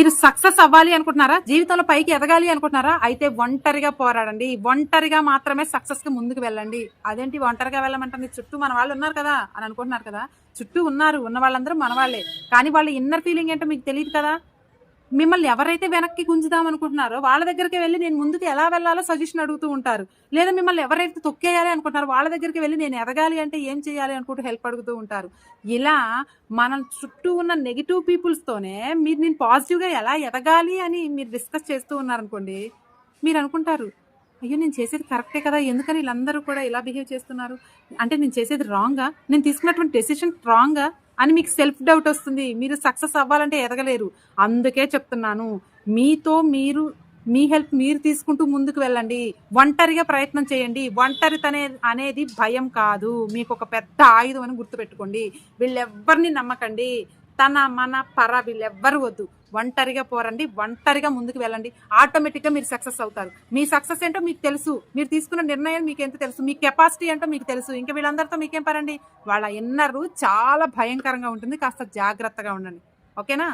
మీరు సక్సెస్ అవ్వాలి అనుకుంటున్నారా? జీవితంలో పైకి ఎదగాలి అనుకుంటున్నారా? అయితే ఒంటరిగా పోరాడండి. ఒంటరిగా మాత్రమే సక్సెస్కి ముందుకు వెళ్ళండి. అదేంటి ఒంటరిగా వెళ్ళమంటే చుట్టూ మన వాళ్ళు ఉన్నారు కదా అని అనుకుంటున్నారు కదా. చుట్టూ ఉన్నారు ఉన్న వాళ్ళందరూ మన వాళ్ళే. కానీ వాళ్ళ ఇన్నర్ ఫీలింగ్ ఏంటో మీకు తెలియదు కదా? మిమ్మల్ని ఎవరైతే వెనక్కి గుంజుదాం అనుకుంటున్నారో వాళ్ళ దగ్గరికి వెళ్ళి నేను ముందుకు ఎలా వెళ్ళాలో సజెషన్ అడుగుతూ ఉంటారు. లేదా మిమ్మల్ని ఎవరైతే తొక్కేయాలి అనుకుంటున్నారో వాళ్ళ దగ్గరికి వెళ్ళి నేను ఎదగాలి అంటే ఏం చేయాలి అనుకుంటూ హెల్ప్ అడుగుతూ ఉంటారు. ఇలా మన చుట్టూ ఉన్న నెగిటివ్ పీపుల్స్తోనే మీరు నేను పాజిటివ్గా ఎలా ఎదగాలి అని మీరు డిస్కస్ చేస్తూ ఉన్నారనుకోండి మీరు అనుకుంటారు అయ్యో నేను చేసేది కరెక్టే కదా ఎందుకని వీళ్ళందరూ కూడా ఇలా బిహేవ్ చేస్తున్నారు? అంటే నేను చేసేది రాంగా నేను తీసుకున్నటువంటి డెసిషన్ రాంగా అని మీకు సెల్ఫ్ డౌట్ వస్తుంది. మీరు సక్సెస్ అవ్వాలంటే ఎదగలేరు. అందుకే చెప్తున్నాను. మీతో మీరు మీ హెల్ప్ మీరు తీసుకుంటూ ముందుకు వెళ్ళండి. ఒంటరిగా ప్రయత్నం చేయండి. ఒంటరితనే అనేది భయం కాదు. మీకు ఒక పెద్ద ఆయుధం అని గుర్తుపెట్టుకోండి. వీళ్ళెవ్వరిని నమ్మకండి. తన మన పర వీళ్ళెవ్వరు వద్దు. ఒంటరిగా పోరండి ఒంటరిగా ముందుకు వెళ్ళండి. ఆటోమేటిక్గా మీరు సక్సెస్ అవుతారు. మీ సక్సెస్ ఏంటో మీకు తెలుసు. మీరు తీసుకున్న నిర్ణయం మీకు ఎంత తెలుసు? మీ కెపాసిటీ ఏంటో మీకు తెలుసు. ఇంకా వీళ్ళందరితో మీకేం పరండి? వాళ్ళ ఇన్నరు చాలా భయంకరంగా ఉంటుంది. కాస్త జాగ్రత్తగా ఉండండి. ఓకేనా?